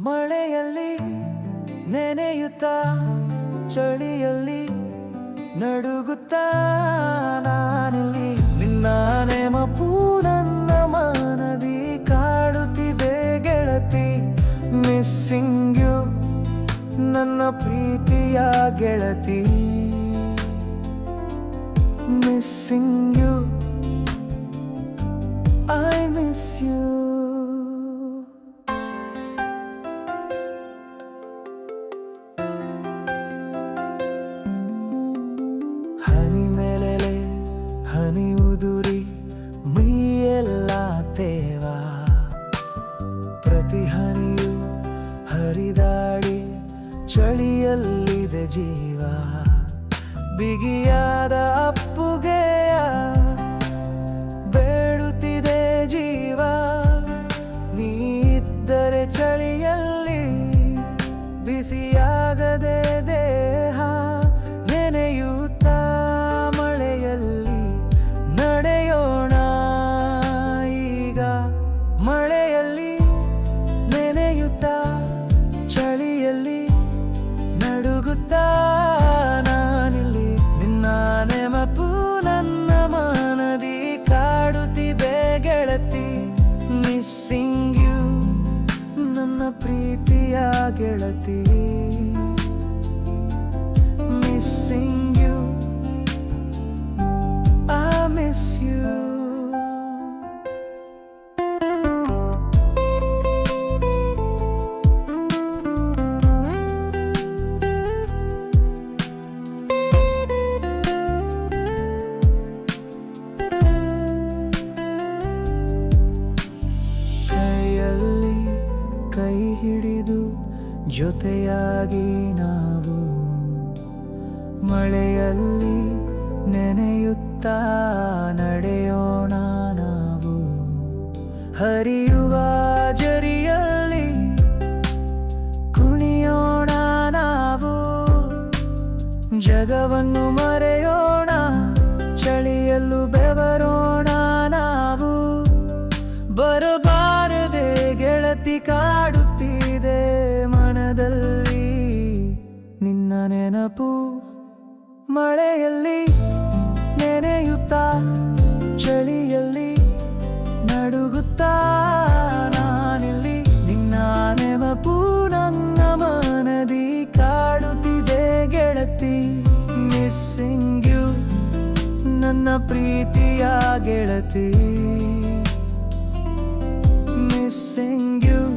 ಮಳೆಯಲ್ಲಿ ನೆನೆಯುತ್ತ ಚಳಿಯಲ್ಲಿ ನಡುಗುತ್ತಾ ನಾನಿಲ್ಲಿ. ನಿನ್ನ ನೆನಪು ನನ್ನ ಮನದಿ ಕಾಡುತ್ತಿದೆ ಗೆಳತಿ. ಮಿಸ್ಸಿಂಗ್ ಯು ನನ್ನ ಪ್ರೀತಿಯ ಗೆಳತಿ. Missing you I miss you ಹನಿ ಉದುರಿ ಮೈಯೆಲ್ಲ ತೇವಾ. ಪ್ರತಿ ಹನಿಯು ಹರಿದಾಡಿ ಚಳಿಯಲ್ಲಿದೆ ಜೀವ. ಬಿಗಿಯಾದ ಅಪ್ಪುಗೆಯ ಬೇಡುತ್ತಿದೆ ಜೀವ. ನೀ ಇದ್ದರೆ ಚಳಿಯಲ್ಲಿ ಬಿಸಿಯಾಗದೆ ದೇಹ. ಪ್ರೀತಿಯ ಗೆಳತಿ missing you I miss you ಹಿಡಿದು ಜೊತೆಯಾಗಿ ನಾವು ಮಳೆಯಲ್ಲಿ ನೆನೆಯುತ್ತಾ ನಡೆಯೋಣ ನಾವು. ಹರಿಯುವ ಜರಿಯಲ್ಲಿ ಕುಣಿಯೋಣ ನಾವು. ಜಗವನ್ನು ಮರೆಯೋಣ, ಚಳಿಯಲ್ಲೂ ಬೆವರೋಣ ನಾವು. ಬರಬಾರದೆ ಗೆಳತಿ ಕಾಡುತ್ತಿದೆ ನೆನಪು ಮಳೆಯಲ್ಲಿ ನೆನೆಯುತ್ತಾ ಚಳಿಯಲ್ಲಿ ನಡುಗುತ್ತಾ ನಾನಿಲ್ಲಿ ನಿನ್ನ ನೆನಪು ನನ್ನ ಮನದಿ ಕಾಡುತ್ತಿದೆ ಗೆಳತಿ. ಮಿಸ್ಸಿಂಗ್ ಯು ನನ್ನ ಪ್ರೀತಿಯ ಗೆಳತಿ. Missing you